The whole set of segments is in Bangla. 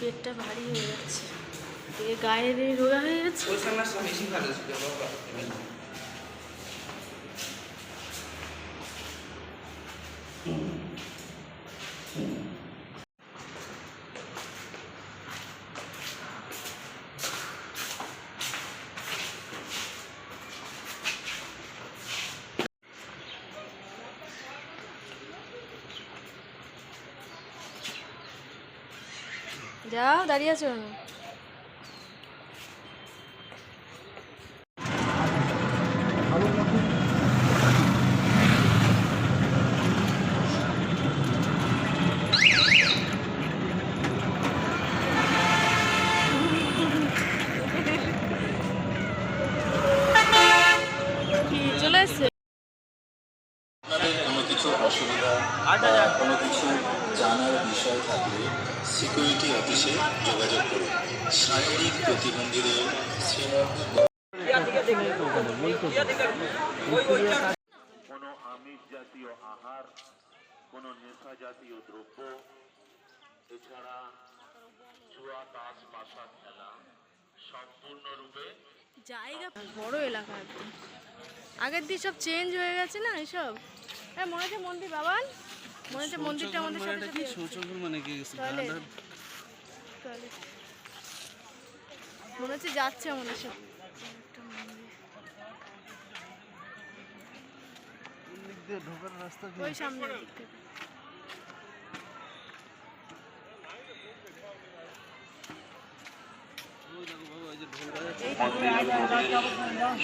পেটটা ভারী হয়ে যাচ্ছে। গায়ের রোগা হয়ে গেছে। ভালো যাও দাঁড়িয়ে আছো কেন? কি চলে এসছে আপনাদের কোনো কিছু অসুবিধা বা কোনো কিছু জানার বিষয় থাকলে সিকিউরিটি অফিসে যোগাযোগ করুন। শারীরিক প্রতিবন্ধীদের কোনো আমিষ জাতীয় আহার কোনো নেশা জাতীয় দ্রব্য এছাড়া জুয়া তাস পাশা খেলা সম্পূর্ণরূপে জায়গা বড় এলাকা একদম। আগের দিন সব চেঞ্জ হয়ে গেছে না এসব? হ্যাঁ মনে হচ্ছে মন্দির বাবান। মনে হচ্ছে মন্দিরটা আমাদের সাথে সাথে। সৌচগুল মানে কি? টয়লেট। মনে হচ্ছে যাচ্ছে আমাদের সাথে। ঢোকার রাস্তা ওই সামনের দিক থেকে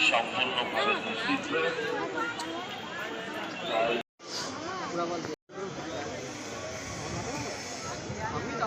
সম্পূর্ণভাবে